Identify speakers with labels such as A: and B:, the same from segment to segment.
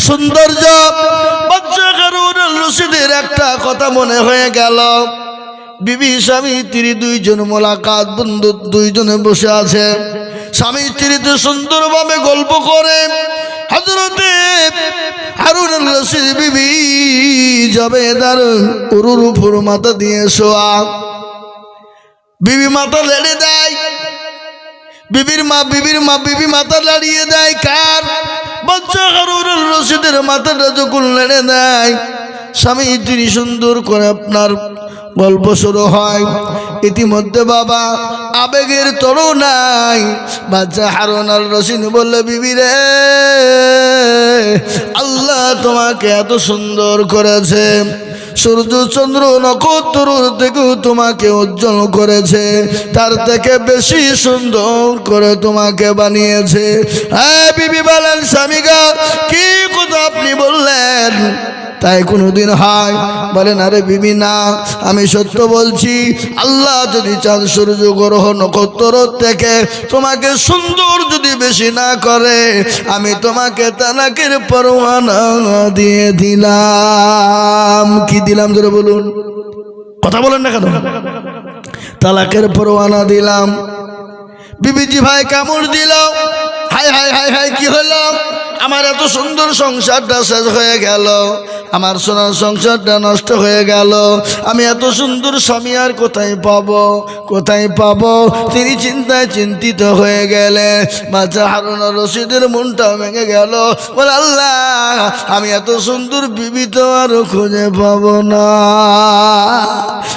A: সৌন্দর্য রশিদের একটা কথা মনে হয়ে গেল। বিবি, স্বামী, স্ত্রী দুইজন মোলাকাত, বন্ধু দুইজনে বসে আছে। স্বামী স্ত্রীতে সুন্দরভাবে গল্প করে। হজরতে হারুন রশিদ বিবি যাবে তার উরুর উপর মাথা দিয়ে শোয়া। বিবি মাথা লেড়ে দেয়। বিবির মা বিবির মা, বিবি মাথা লাড়িয়ে দেয়। কার? বাচ্চা হারুন রশিদের মাথাটা যখন লেনে দেয়, স্বামী তিনি সুন্দর করে আপনার গল্প শুরু হয়। ইতিমধ্যে বাবা আবেগের তরু নাই। বাচ্চা হারুন আল রশিদ বললে, বিবি রে, আল্লাহ তোমাকে এত সুন্দর করেছে। সূর্য, চন্দ্র, নক্ষত্র থেকেও তোমাকে উজ্জ্বল করেছে। তার থেকে বেশি সুন্দর করে তোমাকে বানিয়েছে। হ্যাঁ বিবি বলেন স্বামীগা কি কথা আপনি বললেন? তাই কোনো কোনোদিন হয়। বলেন আরে বিবি, না। আমি সত্য বলছি, আল্লাহ যদি চাঁদ সূর্য গ্রহ নক্ষত্র থেকে তোমাকে সুন্দর যদি বেশি না করে, আমি তোমাকে তালাকের পরোয়ানা দিয়ে দিলাম। কি দিলাম ধরে বলুন? কথা বলেন না কেন? তালাকের পরোয়ানা দিলাম। বিবিজি ভাই কামড় দিল। হাই হাই হাই হাই কি হলো? আমার এত সুন্দর সংসারটা শেষ হয়ে গেল। আমার সোনার সংসারটা নষ্ট হয়ে গেল। আমি এত সুন্দর স্বামী আর কোথায় পাব? কোথায় পাব? তিনি চিন্তায় চিন্তিত হয়ে গেলে বাচ্চা হারুনা রশিদের মনটা ভেঙে গেল। বলে, আল্লাহ, আমি এত সুন্দর বিবি তো আর খুঁজে পাব না।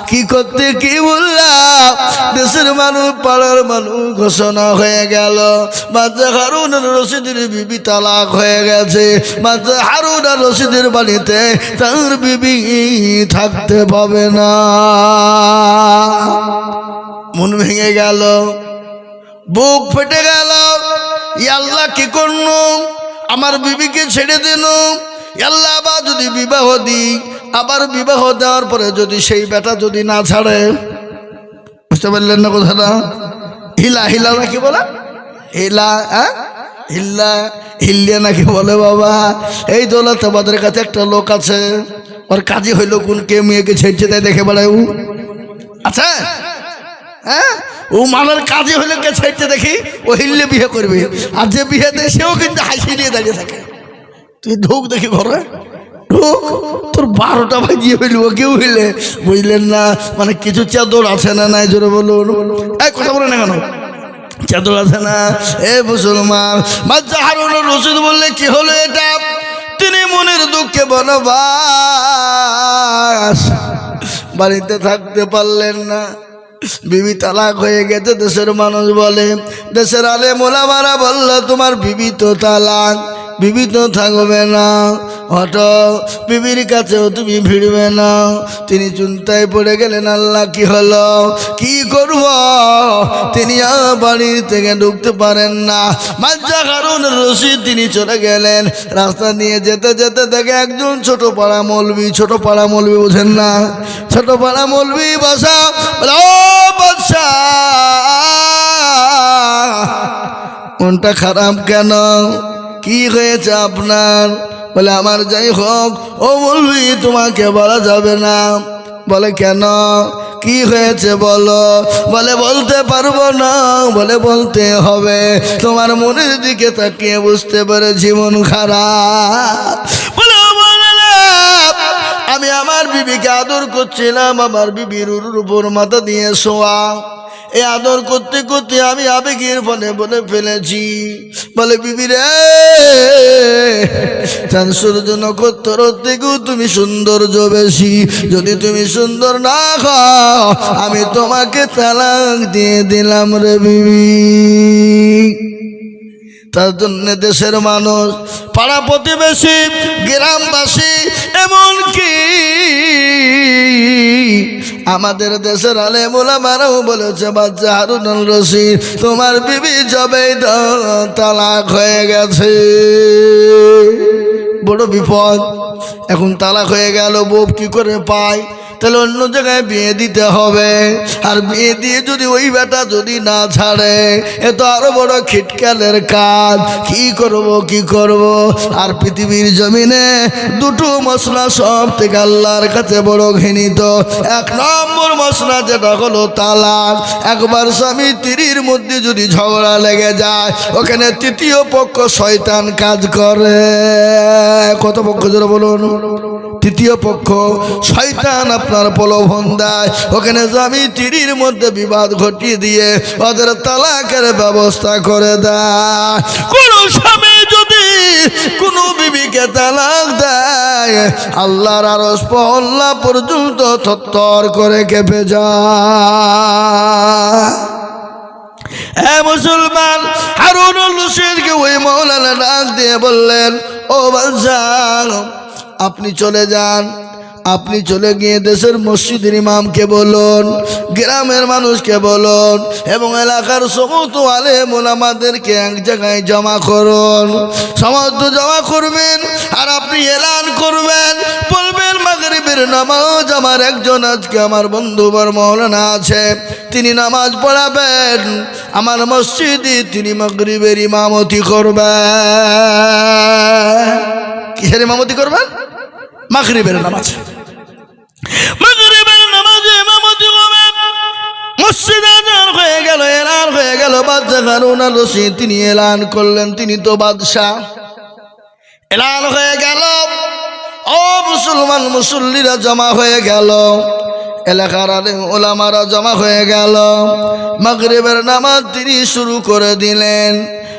A: কি করতে কি বললাম? দেশের মানুষ, পাড়ার মানুষ ঘোষণা হয়ে গেল। বাচ্চা হারুন রশিদের বিবি তালাক হয়ে গেছে। হারুন রশিদের বাড়িতে তার বিবি থাকতে পাবে না। মন ভেঙে গেল, বুক ফেটে গেল। আল্লাহ কি করল আমার বিবিকে ছেড়ে দিল আল্লাহ, আবার যদি বিবাহ দিই, আবার বিবাহ দেওয়ার পরে যদি সেই বেটা যদি না ছাড়ে, বুঝতে পারলেন না কথাটা? হিলা হিলা নাকি বলে? হিলা হ্যাঁ? হিল্লা হিল্লিয়া নাকি বলে বাবা, এই দৌলত আমাদের কাছে একটা লোক আছে, ওর কাজই হইল কোন কে মেয়েকে ছেড়ছে তাই দেখে বেড়ায় ও আচ্ছা হ্যাঁ? ও মানের কাজে হইলে কে ছেড়তে দেখি, ও হিললে বিয়ে করবে। আর যে বিয়ে দেয় সেও কিন্তু হাসি নিয়ে দাঁড়িয়ে থাকে। তুই ঢোক দেখি ঘরে। তোর বারোটা বাজিয়ে হইল কেউ হইলে বুঝলেন না মানে কিছু চাদর আছে না নাই, জোরে বলুন। এই, কথা বলে না কেন? চাদর আছে না? এ মুসলমান বাচ্চা হারুন রসিদ বললে কি হলো এটা? তিনি মনের দুঃখে বনবাস। বাড়িতে থাকতে পারলেন না। বিবি তালাক হয়ে গেছে, দেশের মানুষ বলে। দেশের আলে মোলামারা বলল, তোমার বিবি তো তালাক, বিবি তো থাকবে না। হট বিবির কাছেও তুমি ভিড়বে না। তিনি চিন্তায় পড়ে গেলেন, আল্লাহ কি হলো? কি করব? তিনি বাড়ি থেকে ঢুকতে পারেন না। মাজ্জা কারণ রশিদ, তিনি চলে গেলেন। রাস্তা নিয়ে যেতে যেতে দেখে একজন ছোট পাড়া মলবি, ছোট পাড়া মলবি বোঝেন না। ছোট পাড়া মলবি বাসা বাদশা, মনটা খারাপ কেন? কি হয়েছে আপনার? বলে, আমার যাই হোক, ও বলবি, তোমাকে বলা যাবে না। বলে, কেন? কি হয়েছে বলো? বলে, বলতে পারব না। বলে, বলতে হবে। তোমার মনের দিকে তাকিয়ে বুঝতে পারে জীবন খারাপ। বলে "আমার আমি আমার বিবিকে আদর করছিলাম, আমার বিবির উপর মাথা দিয়ে শোয়া। এই আদর করতে করতে আমি আবেগের ফলে বনে ফেলেছি। বলে, বিবি রে সূর্য নক্ষত্র থেকেও তুমি সৌন্দর্য বেশি। যদি তুমি সুন্দর না খাও, আমি তোমাকে তালাক দিয়ে দিলাম রে বিবি। তার জন্য দেশের মানুষ, পাড়া প্রতিবেশী, গ্রামবাসী, এমনকি আমাদের দেশের আলে মোলামারাও বলেছে, বাচ্চা হারুনুল রশিদ, তোমার বিবি জবে তালাক হয়ে গেছে। বড় বিপদ। এখন তালাক হয়ে গেল বউ কি করে পায়? তাহলে অন্য জায়গায় বিয়ে দিতে হবে। আর বিয়ে দিয়ে যদি ওই বেটা যদি না ছাড়ে, এ তো আরও বড় খিটকালের কাজ। কি করব কি করব? আর পৃথিবীর জমিনে দুটো মশলা সব থেকে আল্লাহর কাছে বড় ঘৃণিত। এক নম্বর মশলা যেটা হলো তালাক। একবার স্বামী তিরির মধ্যে যদি ঝগড়া লেগে যায়, ওখানে তৃতীয় পক্ষ শয়তান কাজ করে। কত পক্ষ জোরে বলুন? তৃতীয় পক্ষ, শয়তান আপনার প্রলোভন দেয়। ওখানে স্বামী তিরির মধ্যে বিবাদ ঘটিয়ে দিয়ে ওদের তালাকের ব্যবস্থা করে দেয়। কোন স্বামী যদি কোনো বিবিকে তালাক দেয়, আল্লাহর আরস পল্লা পর্যন্ত থর করে কেঁপে যায়। এ মুসলমান হারুন রশিদকে ওই মৌলানা ডাক দিয়ে বললেন, ও বাদশাহ আপনি চলে যান। আপনি চলে গিয়ে দেশের মসজিদের ইমামকে বলুন, গ্রামের মানুষকে বলুন, এবং এলাকার সমস্ত আলে মোলামাদেরকে এক জায়গায় জমা করুন। সমস্ত জমা করবেন, আর আপনি এলান করবেন মাগরিবের নামাজ আমার একজন, আজকে আমার বন্ধু বর মৌলানা আছে, তিনি নামাজ পড়াবেন, আমার মসজিদে তিনি মাগরিবের ইমামতি করবেন। কিসের ইমামতি করবেন? মাগরিবের নামাজ। নামাজে হয়ে গেল হয়ে তিনি এলান করলেন, তিনি তো বাদশাহ। এলান হয়ে গেল। মুসলমান মুসল্লিরা জমা হয়ে গেল। এলাকার ওলামারা জমা হয়ে গেল। মাগরিবের নামাজ তিনি শুরু করে দিলেন।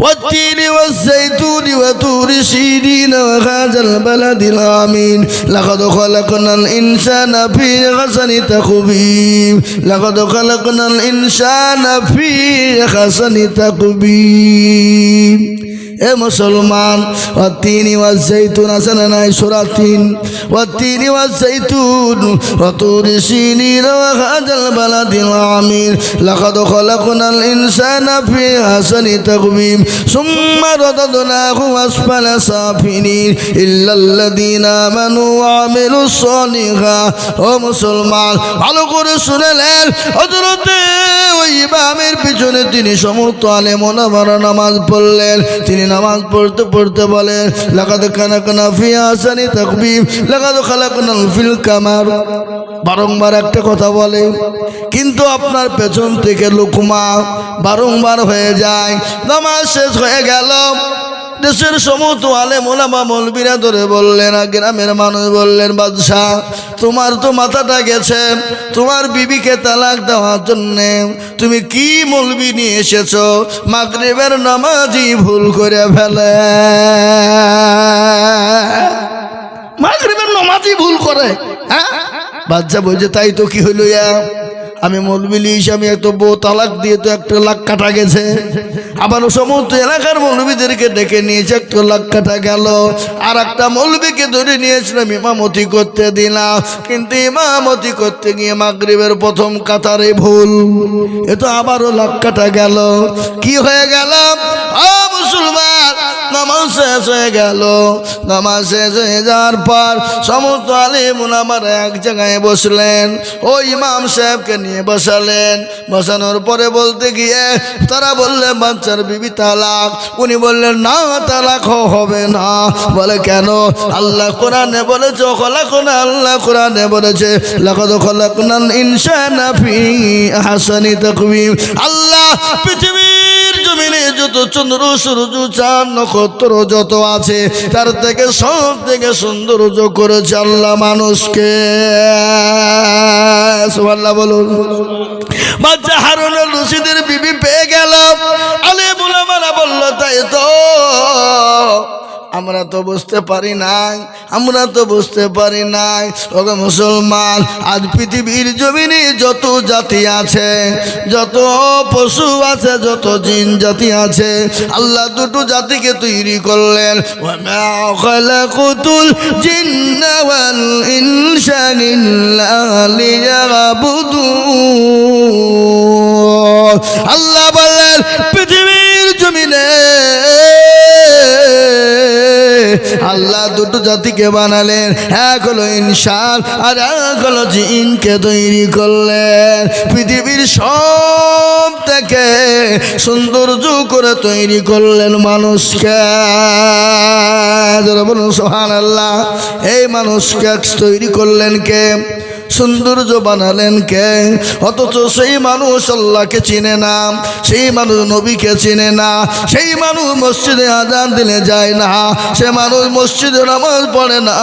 A: والتين والزيتون وتور سيدين وهذا البلد الآمين لقد خلقنا الإنسان في حسن تقويم لقد خلقنا الإنسان في حسن تقويم হে মুসলমান ও তিনি ওয়া জৈতুন আছে না নাই সুরা তিন? ও তিনি ওয়া ও তুরি সিনির হাজাল বালাদিন লাকাদ খলাকনাল ইনসানা ফি হাসানি তাকবীম, সুম্মা রাদাদনাহু আসফালা সাফিনিন, ইল্লাল্লাযিনা আমানু ওয়া আমিলুস সালিহাত ও মুসলমান, ভালো করে শুনেলেন। হযরতে ওই ইমামের পিছনে তিনি সমস্ত আলেম ওলামারা নামাজ পড়লেন। তিনি নামাজ পড়তে পড়তে বলে লাগাতো কানা কানা ফিয়া থাকবি লাগাতো খালা কানা ফিল কামার। বারংবার একটা কথা বলে, কিন্তু আপনার পেছন থেকে লুকমা বারংবার হয়ে যায়, নামাজ শেষ হয়ে গেল। দেশের সমস্ত আলে মোলামা মলবিরা ধরে বললেন গ্রামের মানুষ বললেন, বাদশাহ, তোমার তো মাথাটা গেছে, তোমার বিবিকে তালাক দেওয়ার জন্যে তুমি কি মলবি নিয়ে এসেছ? মাগরিবের নামাজই ভুল করে ফেলে। মাগরিবের নামাজই ভুল করে হ্যাঁ? বাচ্চা বলছে, তাই তো কি হইল ইয়া? আমি মৌলবিলি হিসাবে এত বউ তালাক দিয়ে তো একটা লাখ কাটা গেছে। আবার সমস্ত এলাকার মৌলবীদেরকে ডেকে নিয়েছে, একটা লাখ কাটা গেল। আর একটা মৌলবীকে ধরে নিয়েছিলাম ইমামতি করতে দিলাম। কিন্তু ইমামতি করতে গিয়ে মাগরিবের প্রথম কাতারে ভুল। এ তো আবারও লাখ কাটা গেল। কি হয়ে গেলাম ও মুসলমান, নামাজ শেষ হয়ে গেল। নামাজ শেষ হয়ে যাওয়ার পর সমস্ত আলিমুন আমার এক জায়গায় বসলেন। ও ইমাম সাহেবকে নিয়ে বসালেন। বসানোর পরে বলতে গিয়ে তারা বললেন, বাচ্চার বিবি তালাক। উনি বললেন, না তালাক হবে না। বলে, কেন? আল্লাহ কোরআনে বলেছে খোলা কোনা আল্লাহ কোরআনে বলেছে আহসানি তাকওয়িম। আল্লাহ জমিনে যত চন্দ্র, সূর্য চার নক্ষত্র যত আছে, তার থেকে সব থেকে সৌন্দর্য করেছে আল্লাহ মানুষকে। সুবহানাল্লাহ বলুন। বাচ্চা হারুন রশিদের বিবি পেয়ে গেল। আলে বলে মারা বলল, তাই তো। আমরা তো বুঝতে পারি নাই, আমরা তো বুঝতে পারি নাই। ওকে মুসলমান, আজ পৃথিবীর জমিনে যত জাতি আছে, যত পশু আছে, যত জিন জাতি আছে, আল্লাহ দুটো জাতিকে তৈরি করলেন। ইনসা আল্লাহ বললেন, পৃথিবীর জমিনে আল্লাহ দুটো জাতিকে বানালেন, এক হলো ইনসান আর এক হলো জিনকে তৈরি করলেন। পৃথিবীর সব থেকে সৌন্দর্য করে তৈরি করলেন মানুষকে। বলুন সোহান আল্লাহ এই মানুষকে তৈরি করলেন কে? সৌন্দর্য বানালেন কে? অথচ সেই মানুষ আল্লাহকে চিনে না, সেই মানুষ নবীকে চিনে না, সেই মানুষ মসজিদে আজান দিলে যায় না, সে মানুষ মসজিদে নামাজ পড়ে না,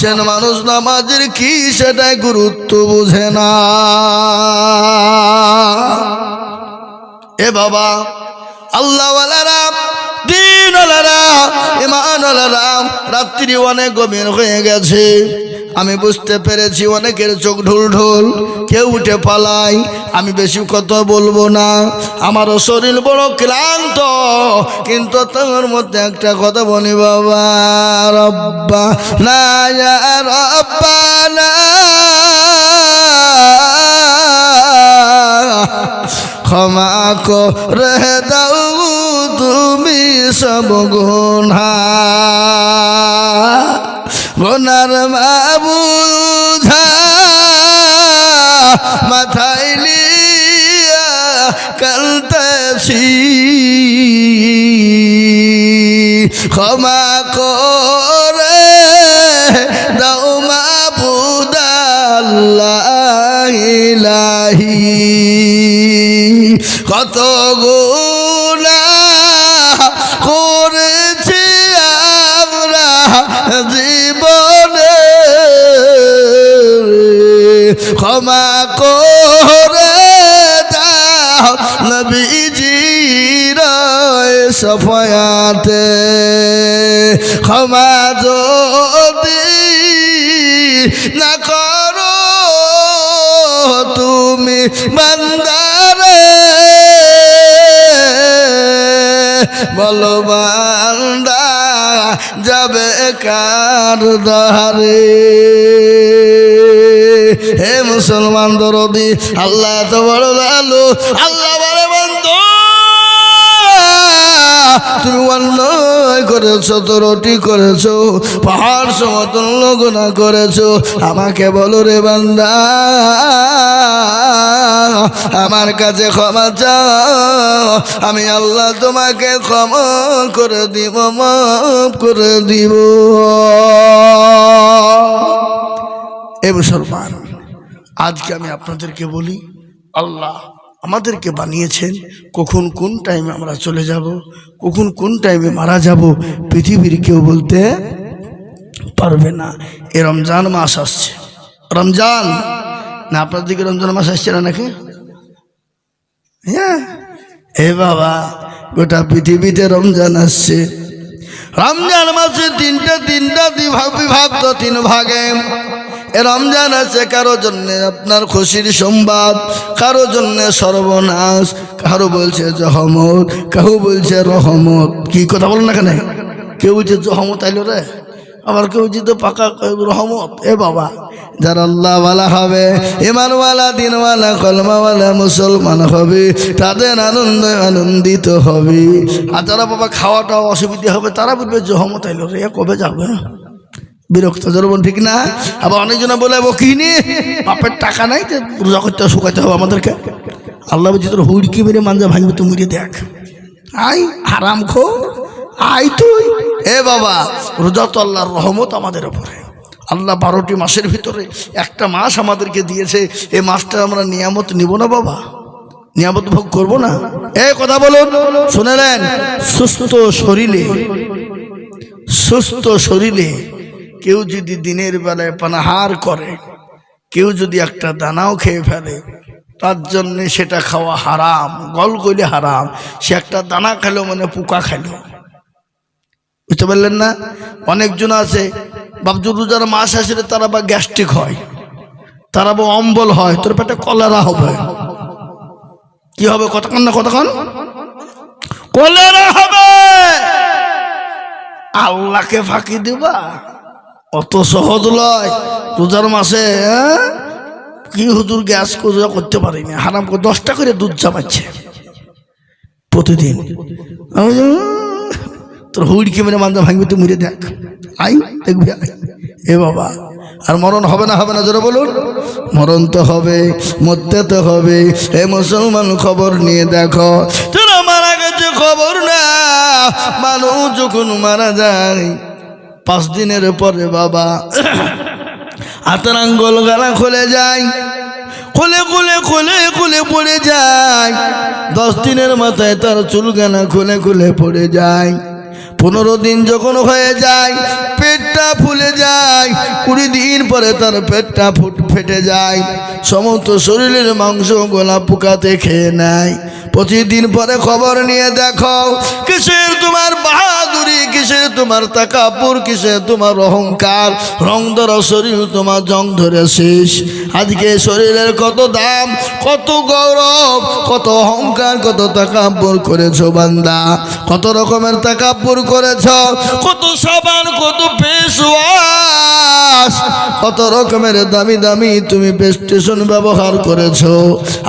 A: সে মানুষ নামাজের কি সেটাই গুরুত্ব বুঝে না। এ বাবা, আল্লাহওয়ালারা ইমানওয়ালারা রাত্রি অনেক গভীর হয়ে গেছে। আমি বুঝতে পেরেছি অনেকের চোখ ঢোল ঢোল কেউ উঠে পালাই আমি বেশি কথা বলব না। আমারও শরীর বড় ক্লান্ত, কিন্তু তোমার মধ্যে একটা কথা বলি, বাবা, রব্বা না রব্বা না ক্ষমা করে দাও সব গুণা। গোনার মাবুধা। মাথায় লিয়া ক্ষমা করে দাও ইলাহি। কত গুণা জীবনে ক্ষমা করে দাও। নবীজির সফয়াতে ক্ষমা যদি না করো তুমি বান্দারে বলো বান্দা যাবে কার দারে হে মুসলমান দরদি আল্লাহ এত বড় লালু আল্লাহ তুমি অন্যায় করেছ, তোরটি করেছ, পাহাড় সমতুল্য গুণা করেছ। আমাকে বলো রে বান্দা, আমার কাছে ক্ষমা চাও। আমি আল্লাহ তোমাকে ক্ষমা করে দিব, মাফ করে দিব। এ মুসলমান, আজকে আমি আপনাদেরকে বলি, আল্লাহ আমাদেরকে বানিয়েছেন। কখন কোন টাইমে আমরা চলে যাব, কখন কোন টাইমে মারা যাব, পৃথিবীর কেউ বলতে পারবে না। এ রমজান মাস আসছে। রমজান! না, আপনার দিকে রমজান মাস আসছে না নাকি? হ্যাঁ। এ বাবা, গোটা পৃথিবীতে রমজান আসছে। রমজান মাসে তিনটা তিনটা বিভাগ বিভক্ত তিন ভাগে। রমজান আছে, কারও জন্য আপনার খুশির সংবাদ, কারও জন্য সর্বনাশ। কারও বলছে জহমত কাহু বলছে রহমত। কি কথা বলেন না কেন? কেউ বলছে জহমত আইলো রে, আবার কেউ যদি পাকা রহমত। এ বাবা, যারা আল্লাহওয়ালা হবে, ইমানওয়ালা, দিনওয়ালা, কলমাওয়ালা, মুসলমান হবে, তাদের আনন্দ আনন্দিত হবে। আর যারা বাবা খাওয়াটা অসুবিধা হবে, তারা বলবে জহমত আইলো রে কবে যাবে? বিরক্ত জরবন ঠিক না? আবার অনেকজনে বলে কিনি বাপের টাকা নাই যে রোজা করতে শুকাইতে হবে আমাদেরকে? আল্লাহ বলছি, তোর হুড়কি মেরে মাঞ্জা ভাঙবে তুই মেরে দেখ। আই, হারাম খো আই তুই। এ বাবা, রোজা তো আল্লাহর রহমত আমাদের উপরে। আল্লাহ বারোটি মাসের ভিতরে একটা মাস আমাদেরকে দিয়েছে এই মাসটা আমরা নিয়ামত নিব না বাবা? নিয়ামত ভোগ করব না? এ, কথা বলুন শুনেলেন সুস্থ শরীরে সুস্থ শরীরে কেউ যদি দিনের বেলায় পানাহার করে, কেউ যদি একটা দানাও খেয়ে ফেলে, তার জন্য সেটা খাওয়া হারাম, গল গলে হারাম। সে একটা দানা খেলো মানে পোকা খেলো। বুঝতে পারলেন না? অনেকজন আছে বাবজু রোজার মাস আসলে তারা বা গ্যাস্ট্রিক হয়, তারা বা অম্বল হয়, তোর পেটে কলেরা হবে। কি হবে কতক্ষণ না কতক্ষণ? কলেরা হবে! আল্লাহকে ফাঁকি দিবা? অত সহজ লয় রোজার মাসে? কি হুজুর গ্যাস করে করতে পারিনি হারাম করে দশটা করে দুধ চাপাচ্ছে প্রতিদিন। আমি বলি, "উম, তোর হুইড়কে মেরে মান্দা ভাঙবি তুই মরে দেখ। আই দেখবি আই। এ বাবা আর মরণ হবে না হবে না জোরে বলুন। মরণ তো হবে মরতে তো হবে। এ মুসলমান খবর নিয়ে দেখো তোরা মারা গেছে খবর না। মানুষ যখন মারা যায় পাঁচ দিনের পরে বাবা হাতের আঙ্গল গালা খুলে যায়, খুলে খুলে খুলে খুলে পড়ে যায়। দশ দিনের মাথায় তার চুল গানা খুলে খুলে পড়ে যায়। পনেরো দিন যখন হয়ে যায়, পেটটা ফুলে যায়, কুড়ি দিন পরে তার পেটটা ফুট ফেটে যায়। সমস্ত শরীরের মাংস গোলা পোকাতে খেয়ে নেয়। পঁচিশ দিন পরে খবর নিয়ে দেখো, কিসের তোমার বাহাদুরি, কিসের তোমার তাকাপুর, কিসের তোমার অহংকার? রং ধরা শরীর তোমার জং ধরে শেষ। আজকে শরীরের কত দাম, কত গৌরব, কত অহংকার, কত তাকাপুর করেছ বান্দা। কত রকমের তাকাপুর করেছ। কত সাবান, কত ফেসওয়াশ কত রকমের দামি দামি তুমি স্টেশন ব্যবহার করেছ।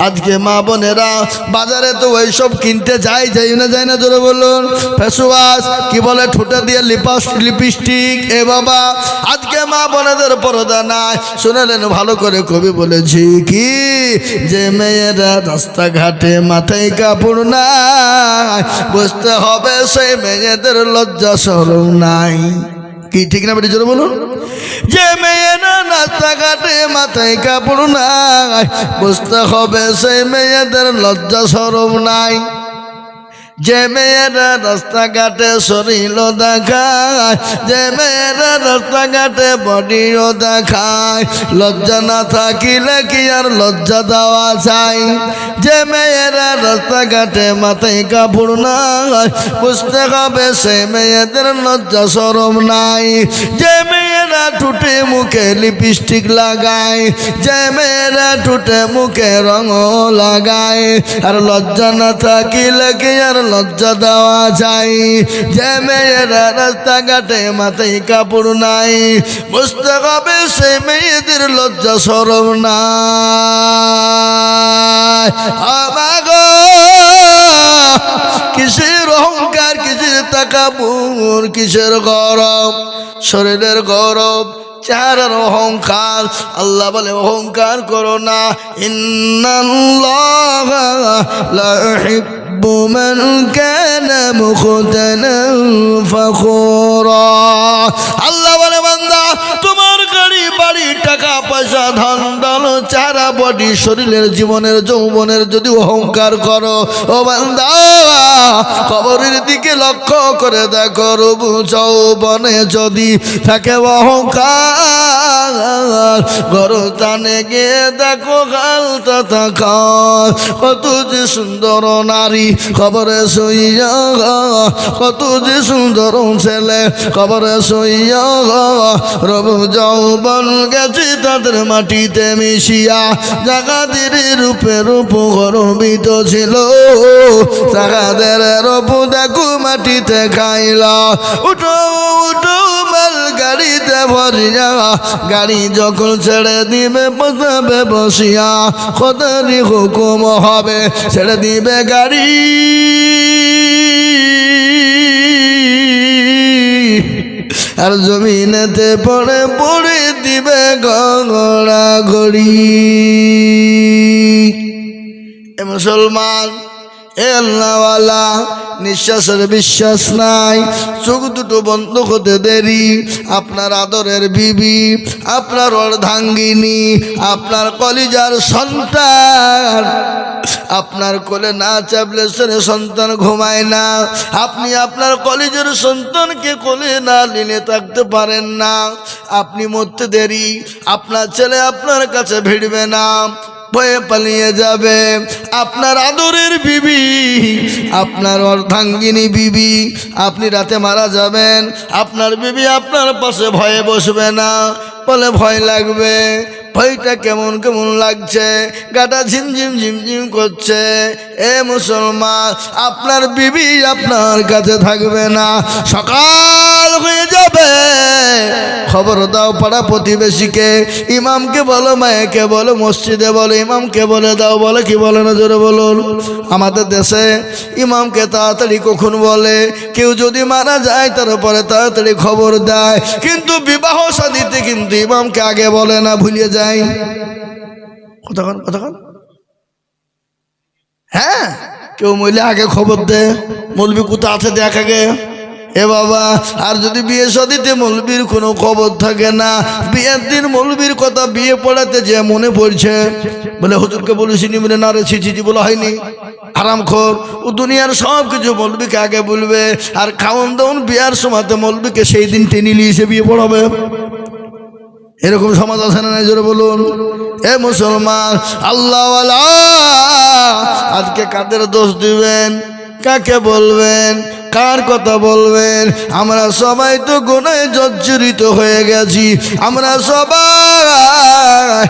A: আজকে মা বোনেরা বাজারে তো ওইসব কিনতে যাই যাই না যায় না, জোরে বলুন। ফেসওয়াশ কি বলে, ঠোঁটে দিয়ে লিপাস লিপস্টিক এ বাবা। আজকে মা বোনেদের পরদা নাই। শুনেলেন, ভালো করে কবি বলেছি কি? যে মেয়েরা রাস্তাঘাটে মাথায় কাপড় নাই, বুঝতে হবে সেই মেয়েদের লজ্জা সরম নাই। কি, ঠিক না বেটি? জোরে বলুন। যে মেয়েরা রাস্তাঘাটে মাথায় কাপড় নাই বুঝতে হবে সেই মেয়েদের লজ্জা সরম নাই। যে মেয়েরা রাস্তাঘাটে শরীর দেখায়, যে মেয়েরা রাস্তাঘাটে বডিও দেখায়, লজ্জা না থাকিলে কি আর লজ্জা দেওয়া যায়? যে মেয়েরা রাস্তাঘাটে মাথায় কাপড় নাই, বুঝতে হবে সে মেয়েদের লজ্জা সরম নাই। যে মেয়েরা ঠুটে মুখে লিপস্টিক লাগায়, যে মেয়েরা ঠুটে মুখে রঙ লাগায়। আর লজ্জা না থাকিলে কি আর লজ্জা দেওয়া যায়? যে মেয়েরা রাস্তাঘাটে মাথায় কাপড় নাই, বুঝতে হবে সে মেয়েদের লজ্জা নাই। আমাগো, কিসের অহংকার, কিসের তাকাপুর কিসের গরম? শরীরের গরম চেহারার অহংকার। আল্লাহ বলে অহংকার করো না। আল্লাহ বলে ফাখুরা বাড়ি, টাকা, পয়সা, ধন, দল চারা বডি শরীরের, জীবনের, যৌবনের যদি অহংকার করো, ও বান্দা, কবরের দিকে লক্ষ্য করে দেখো, রবু যৌবনে যদি থাকে অহংকার টানে গিয়ে দেখো গালটা থাকা কত যে সুন্দর নারী খবরে শুইয়া, কত যে সুন্দর ছেলে খবরে শুইয়া, রবু যৌবন গেছে তাদের মাটিতে মিশিয়া। জাগাদের ছিল। জাগাদের রূপ দেখো মাটিতে খাইলা। উঠো উঠো গাড়িতে ভরিয়া। গাড়ি যখন ছেড়ে দিবে, বসাবে, বসিয়া। কদারি হুকুম হবে, ছেড়ে দিবে গাড়ি। আর জমিনেতে পড়ে পড়ে দিবে গড়া এ মুসলমান এ নিঃশ্বাসের বিশ্বাস নাই, চোখ দুটো বন্ধ হতে দেরি, আপনার আদরের বিবি, আপনার অর্ধাঙ্গিনী, আপনার কলিজার সন্তান, আপনার কোলে না চাপলে সেরে সন্তান ঘুমায় না, আপনি আপনার কলেজের সন্তানকে কোলে না নিলে থাকতে পারেন না, আপনি মরতে দেরি, আপনার ছেলে আপনার কাছে ভিড়বে না ভয়ে পালিয়ে যাবে। আপনার আদরের বিবি, আপনার অর্ধাঙ্গিনী বিবি, আপনি রাতে মারা যাবেন। আপনার বিবি আপনার পাশে ভয়ে বসবে না, বলে ভয় লাগবে। ভয়টা কেমন কেমন লাগছে? গাটা ঝিমঝিম ঝিমঝিম করছে। এ মুসলমান, আপনার বিবি আপনার কাছে থাকবে না। সকাল হয়ে যাবে। খবর দাও পাড়া প্রতিবেশীকে। ইমামকে বলো, মায়েকে বলো, মসজিদে বলো, ইমামকে বলে দাও, বলে কি বলে না জোরে বলুন। আমাদের দেশে ইমামকে তাড়াতাড়ি কখন বলে? কেউ যদি মারা যায়, তারপরে তাড়াতাড়ি খবর দেয়। কিন্তু বিবাহ সাদিতে কিন্তু ইমামকে আগে বলে না ভুলিয়ে যায়। কতক্ষণ কতক্ষণ? হ্যাঁ কেউ মহিলা আগে খবর দে। মলবি কোথা আছে দেখ আগে। এ বাবা, আর যদি বিয়ে সদিতে মলবির কোনো খবর থাকে না, বিয়ের দিন মলবির কথা বিয়ে পড়াতে যে মনে পড়ছে, বলে হুজুরকে বলেছিনি বলে না রে ছিচি বলা হয়নি। আরাম খোর ও দুনিয়ার সব কিছু মলবিকে আগে বলবে, আর খাওয়ান দাওন বিয়ার সময়তে মলবিকে সেই দিন টেনে নিয়ে এসে বিয়ে পড়াবে। এরকম সমাজ আছে না জোরে বলুন। এ মুসলমান আল্লাহ আজকে কাদের দোষ দিবেন? কাকে বলবেন? কার কথা বলবেন? আমরা সবাই তো গুণায় জর্জরিত হয়ে গেছি। আমরা সবাই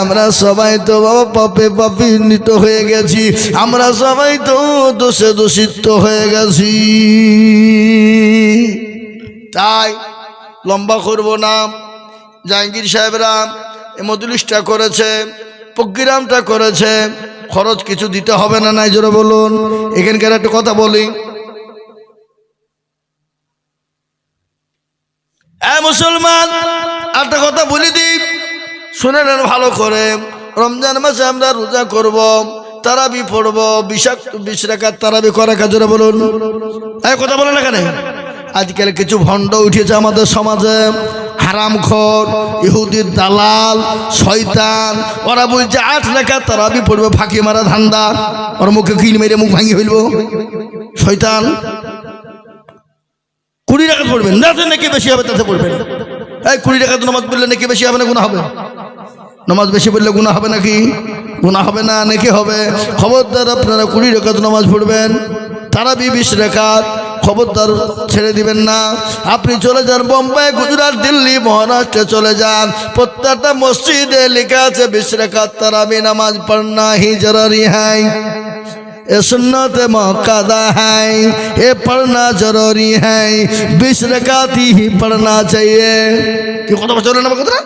A: আমরা সবাই তো বাবা পাপে পাপিন্বিত হয়ে গেছি। আমরা সবাই তো দোষে দোষিত হয়ে গেছি। তাই লম্বা করব না। জাহাঙ্গীর সাহেবরা মজলিসটা করেছে, প্রোগ্রামটা করেছে, খরচ কিছু দিতে হবে না নাই, জোরে বলুন। এখানকার একটা কথা বলি। মুসলমান একটা কথা বলি দিই। শুনে নেন ভালো করে। রমজান মাসে আমরা রোজা করব, তারাবি পড়ব, বিষাক্ত, বিশ রেখার তারাবি করা কাজরে বলুন। এই কথা বলেন এখানে আজকাল কিছু ভণ্ড উঠেছে আমাদের সমাজে। হারামখোর ইহুদির দালাল, শয়তান। ওরা বলছে, আট রেখা তারাবি পড়বে, ফাঁকি মারা ধান্দা। ওর মুখে কিল মেরে মুখ ভাঙি ফেলব। শয়তান। কুড়ি টাকা পড়বেন যাতে নাকি বেশি হবে তাতে পড়বেন। এই কুড়ি টাকা তো নামাজ পড়লে নাকি বেশি হবে না গুণা হবে? নামাজ বেশি পড়লে গুণা হবে নাকি? গুণা হবে না, নাকি হবে? খবরদার আপনারা কুড়ি রেখাত নামাজ পড়বেন তারা বি বিশ রেখাত খবরদার ছেড়ে দিবেন না আপনি চলে যান বোম্বাই গুজরাট দিল্লি মহারাষ্ট্রে চলে যান প্রত্যেকটা মসজিদে লেখা আছে বিশ রেখাত তারাবি নামাজ পড়না হি জরুরি হ্যাঁ ये सुन्नत मौकादा है ये पढ़ना जरूरी है बीस रकाती ही पढ़ना चाहिए কি কথা বলছো না কথা হ্যাঁ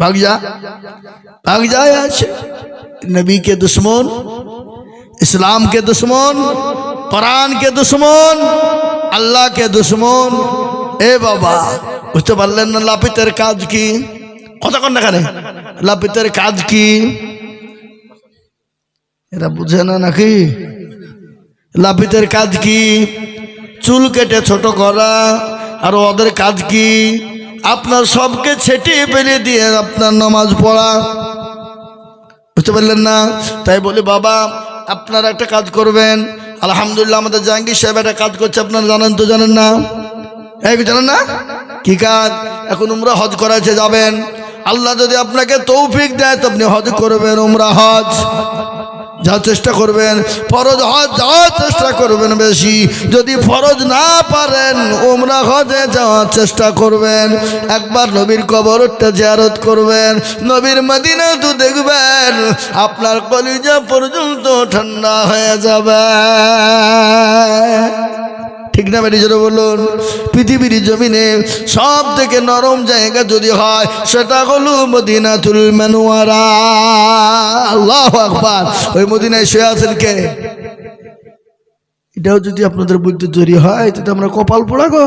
A: भाग जा भाग जा यहाँ से नबी के दुश्मन इस्लाम के दुश्मन कुरान के दुश्मन আল্লাহ কে দুশ্মন এ বাবা বুঝতে পারলেন না লাপিতের কাজ কি কতক্ষণ এখানে লাপিতের কাজ কি এরা বুঝে না নাকি লাপিতের কাজ কি চুল কেটে ছোট করা আর ওদের কাজ কি আপনার সবকে ছেটিয়ে ফেলে দিয়ে আপনার নামাজ পড়া। বুঝতে পারলেন না? তাই বলি, বাবা, আপনারা একটা কাজ করবেন। আলহামদুলিল্লাহ, আমাদের জাহাঙ্গীর সাহেব একটা কাজ করছে, আপনারা জানেন তো, জানেন না? এই জানেন না? কি কাজ? এখন উমরা হজ করাছে যাবেন। আল্লাহ যদি আপনাকে তৌফিক দেয়, তো আপনি হজ করবেন, উমরা হজ। যাওয়ার চেষ্টা করবেন, ফরজ হজ যাওয়ার চেষ্টা করবেন বেশি। যদি ফরজ না পারেন, উমরা হজে যাওয়ার চেষ্টা করবেন। একবার নবীর কবরটা জিয়ারত করবেন। নবীর মদিনা তো দেখবেন, আপনার কলিজা পর্যন্ত ঠান্ডা হয়ে যাবে। ঠিক না বেরিয়ে জোরে বলুন? পৃথিবীর জমিনে সব থেকে নরম জায়গা যদি হয়, সেটা হলো মদিনাতুল মানুয়ারা। ওই মদিনায় শুয়ে আছেন কে? এটাও যদি আপনাদের বুদ্ধি তৈরি হয় তো আমরা কপাল পোড়া গো।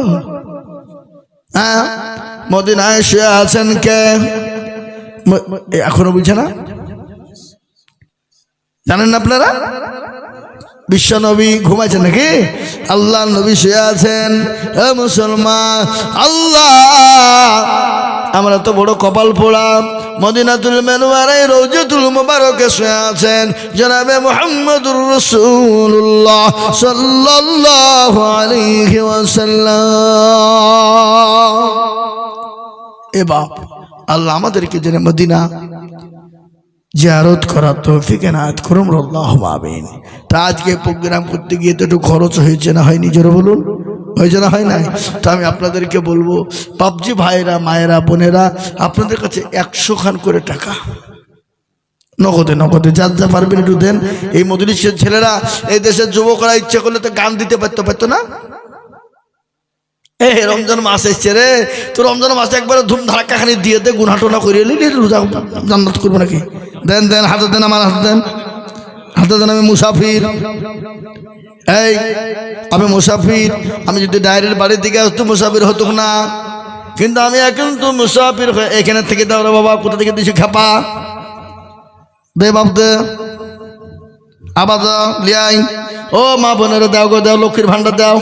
A: হ্যাঁ? মদিনায় শুয়ে আছেন কে? এখনও বুঝছে না? জানেন না আপনারা? বিশ্ব নবী ঘুমাইছেন নাকি? আল্লাহ নবী শুয়ে আছেন। এ মুসলমান, আল্লাহ! আমরা তো বড় কপাল পোড়া। মদিনাতুল মেনুয়ারে রৌজতুল মুবারকে শুয়ে আছেন। জনাবে মোহাম্মদুর রসুল্লাহ সাল্লাল্লাহু আলাইহি ওয়াসাল্লাম। এ বাপ, আল্লাহ আমাদেরকে যেন মদিনা জিয়ারত করার তৌফিক এনায়ত করুন, আল্লাহ আমিন। তা আজকে প্রোগ্রাম করতে গিয়ে তো একটু খরচ হয়েছে না হয়নি জোরে বলুন। হয়েছে না হয় নাই? তো আমি আপনাদেরকে বলব পাবজি ভাইরা মায়েরা, বোনেরা, আপনাদের কাছে একশো খান করে টাকা। নগদে নগদে, যার যা পারবেন একটু দেন। এই মধুরিশের ছেলেরা, এই দেশের যুবকরা ইচ্ছে করলে তো গান দিতে পারতো পারতো না? এ, রমজান মাস এসছে রে। তো রমজান মাসে একবারে ধুম ধাক্কা খানি দিয়ে দে গুনা টোনা করিয়ে নিলি রোজা জান্নাত করব নাকি? দেন দেন, হাতে দেন, আমার হাতে দেন। হাতে দেন, আমি মুসাফির। এই, আমি মুসাফির। আমি যদি ডায়েরির বাড়ির দিকে আসতো, মুসাফির হতো না। কিন্তু আমি এখন তো মুসাফির এখানে থেকে দাও রে বাবা, কোথা থেকে দিছি খাপা? দে বাপ দে। আবার দাও লিয়াই। ও মা বোনেরা, দাও গো, দাও, লক্ষ্মীর ভান্ডার দাও।